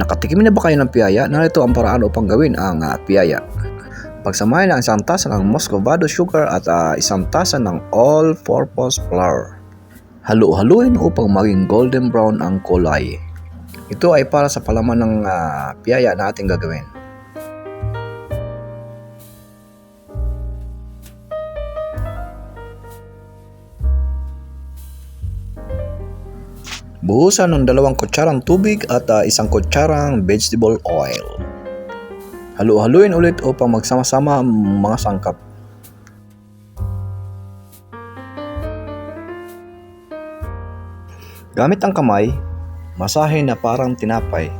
Nakatikim na ba kayo ng piyaya? Narito ang paraan upang gawin ang ah, piyaya. Pagsamahin ang isang tasa ng muscovado sugar at ah, isang tasa ng all-purpose flour. Halu-haluin upang maging golden brown ang kulay. Ito ay para sa palaman ng ah, piyaya na ating gagawin. Buhusan ng dalawang kutsarang tubig at ah, isang kutsarang vegetable oil. Halu-haluin ulit upang magsama-sama ang mga sangkap. Gamit ang kamay, masahe na parang tinapay.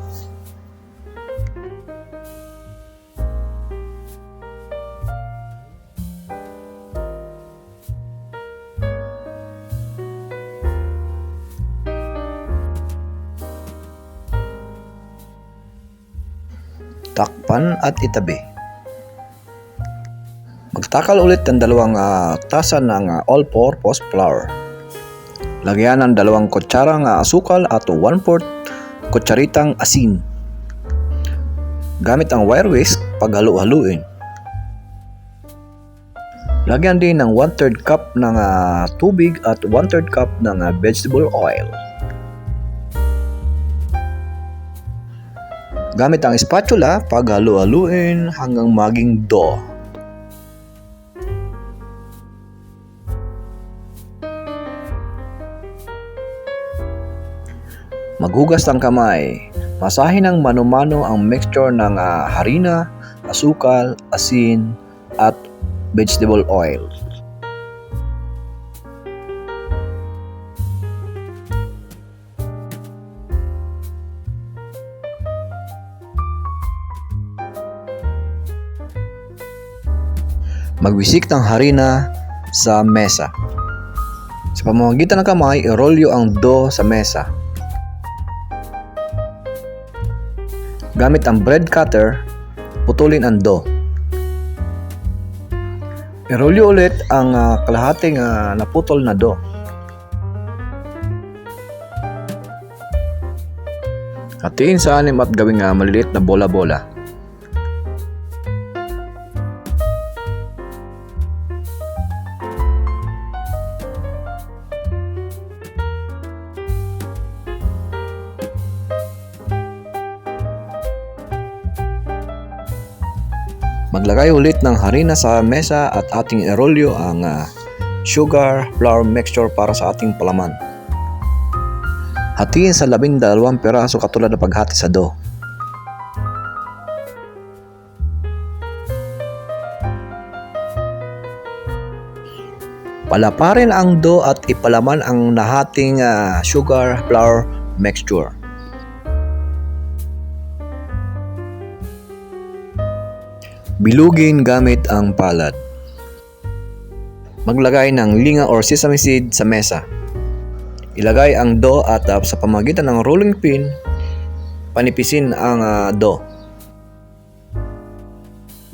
Takpan at itabi. Magtakal ulit ng dalawang ah, tasa ng ah, all-purpose flour. Lagyan ng dalawang kutsarang ah, asukal at 1 4 kutsaritang asin. Gamit ang wire whisk paghalu-haluin. Lagyan din ng 1 3 cup ng ah, tubig at 1 3 cup ng ah, vegetable oil. Gamit ang spatula, paghalu-haluin hanggang maging dough. Maghugas ng kamay. Masahin ng mano-mano ang mixture ng ah, harina, asukal, asin, at vegetable oil. Magwisik ng harina sa mesa. Sa pamamagitan ng kamay, irolyo ang dough sa mesa. Gamit ang bread cutter, putulin ang dough. Irolyo ulit ang ah, kalahating ah, naputol na dough. Hatiin sa anim at gawing ah, maliliit na bola-bola. Maglagay ulit ng harina sa mesa at ating erolyo ang ah, sugar flour mixture para sa ating palaman. Hatiin sa labing dalawang piraso katulad ng paghati sa dough. Palaparin ang dough at ipalaman ang nahating ah, sugar flour mixture. Bilugin gamit ang palad. Maglagay ng linga or sesame seed sa mesa. Ilagay ang dough at uh, sa pamagitan ng rolling pin, panipisin ang uh, dough.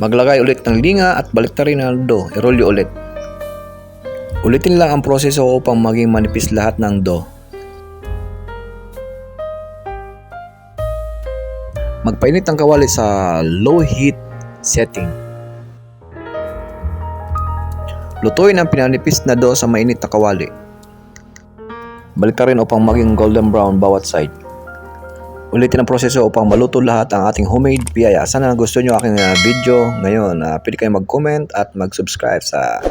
Maglagay ulit ng linga at baliktarin ang dough. Irolyo ulit. Ulitin lang ang proseso upang maging manipis lahat ng dough. Magpainit ng kawali sa low heat setting. Lutuin ang pinanipis na dough sa mainit na kawali. Baliktarin upang maging golden brown bawat side. Ulitin ang proseso upang maluto lahat ang ating homemade piyaya. Sana gusto nyo aking uh, video ngayon. Uh, pwede kayong mag-comment at mag-subscribe sa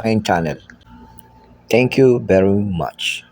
aking channel. Thank you very much.